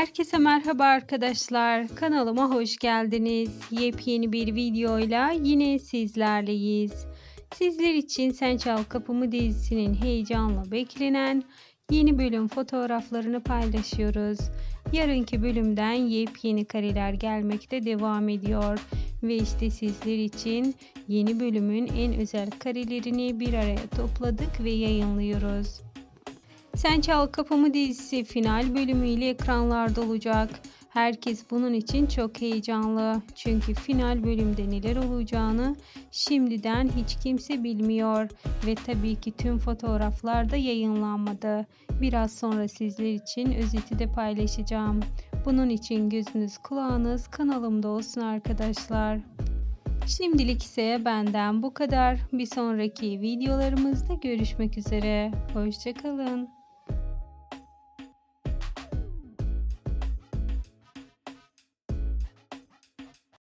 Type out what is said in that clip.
Herkese merhaba arkadaşlar. Kanalıma hoş geldiniz. Yepyeni bir videoyla yine sizlerleyiz. Sizler için Sen Çal Kapımı dizisinin heyecanla beklenen yeni bölüm fotoğraflarını paylaşıyoruz. Yarınki bölümden yepyeni kareler gelmekte devam ediyor. Ve işte sizler için yeni bölümün en özel karelerini bir araya topladık ve yayınlıyoruz. Sen Çal Kapımı dizisi final bölümüyle ekranlarda olacak. Herkes bunun için çok heyecanlı. Çünkü final bölümde neler olacağını şimdiden hiç kimse bilmiyor. Ve tabii ki tüm fotoğraflar da yayınlanmadı. Biraz sonra sizler için özeti de paylaşacağım. Bunun için gözünüz kulağınız kanalımda olsun arkadaşlar. Şimdilik ise benden bu kadar. Bir sonraki videolarımızda görüşmek üzere. Hoşçakalın.